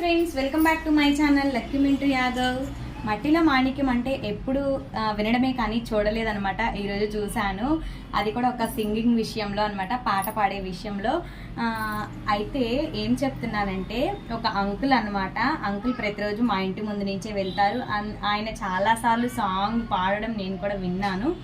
Friends welcome back to my channel lucky Mintu Yadav. మట్టిలో మాణిక్యం అంటే ఎప్పుడు వినడమే కానీ చూడలేదనమాట ఈరోజు చూశాను. అది కూడా ఒక సింగింగ్ విషయంలో అనమాట పాట పాడే విషయంలో. అయితే ఏం చెప్తున్నానంటే ఒక అంకుల్ అనమాట అంకుల్ ప్రతిరోజు మా ఇంటి ముందు నుంచే వెళ్తారు. అన్- ఆయన చాలాసార్లు సాంగ్ పాడడం నేను కూడా విన్నాను.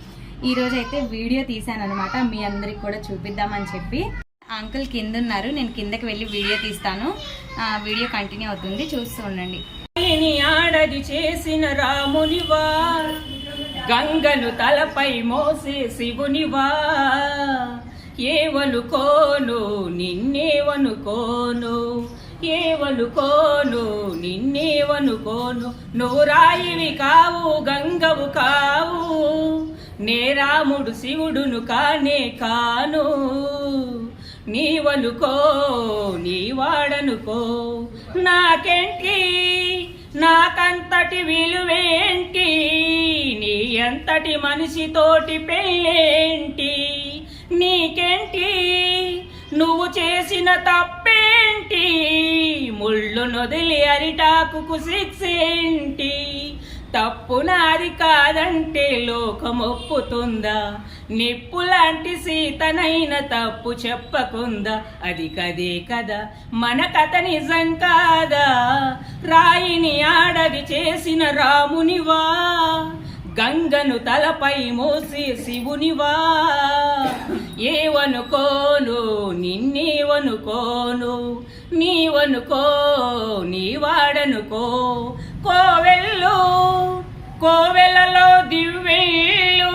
ఈరోజు అయితే వీడియో తీశాను అనమాట మీ అందరికి కూడా చూపిద్దామని చెప్పి. అంకుల్ కింద ఉన్నారు నేను కిందకి వెళ్ళి వీడియో తీస్తాను. ఆ, వీడియో కంటిన్యూ అవుతుంది. చూస్తూ ఉండండి. తల్లిని ఆడది చేసిన రామునివా గంగను తలపై మోసే శివునివా. ఏవనుకోను నిన్నేవనుకోను ఏవనుకోను నిన్నేవనుకోను. నువ్వు రాయివి కావు గంగవు కావు. నే రాముడు శివుడును కానే కాను. నీవనుకో నీవాడనుకో. నాకేంటి? నాకంతటి విలువేంటి? నీ ఎంతటి మనిషితోటి పెళ్ళేంటి నీకేంటి? నువ్వు చేసిన తప్పేంటి? ముళ్ళు నొదిలి అరిటాకుకు శిక్షేంటి? తప్పు నాది కాదంటే లోకం ఒప్పుతుందా నిప్పు లాంటి సీతనైన తప్పు చెప్పకుందా? అది కదే కదా మన కథ నిజం కాదా? రాయిని ఆడది చేసిన రామునివా? గంగను తలపై మోసి శివునివా? ఏవనుకోను నిన్నేవనుకోను? నీవనుకో నీవాడనుకో కోవెలలో దివ్వెళ్ళు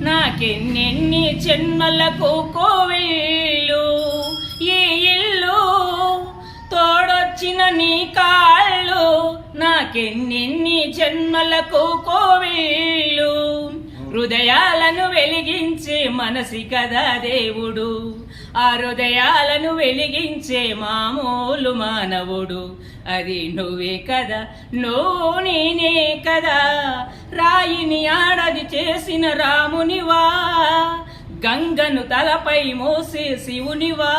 నాకెన్నెన్ని జన్మలకు కోవెళ్ళు ఈ ఇల్లు తోడొచ్చిన నీ కాళ్ళు నాకెన్నెన్ని జన్మలకు కోవిళ్ళు హృదయాలను వెలిగించే మనసి కదా దేవుడు. ఆ హృదయాలను వెలిగించే మామూలు మానవుడు. అది నువ్వే కదా నువ్వు నేనే కదా. రాయిని ఆడది చేసిన రామునివా. గంగను తలపై మోసే శివునివా.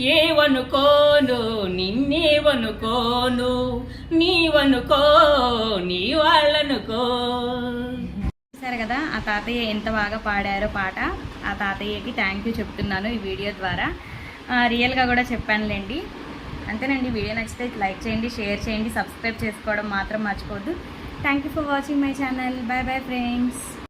ఏవనుకోను నిన్నేవనుకోను నీవనుకో నీ వాళ్ళనుకో చూశారు కదా ఆ తాతయ్య ఎంత బాగా పాడారో పాట ఆ తాతయ్యకి థ్యాంక్ యూ చెప్తున్నాను ఈ వీడియో ద్వారా. రియల్గా కూడా చెప్పానులేండి. అంతేనండి వీడియో నచ్చితే లైక్ చేయండి షేర్ చేయండి సబ్స్క్రైబ్ చేసుకోవడం మాత్రం మర్చిపోద్దు thank you for watching my channel bye bye friends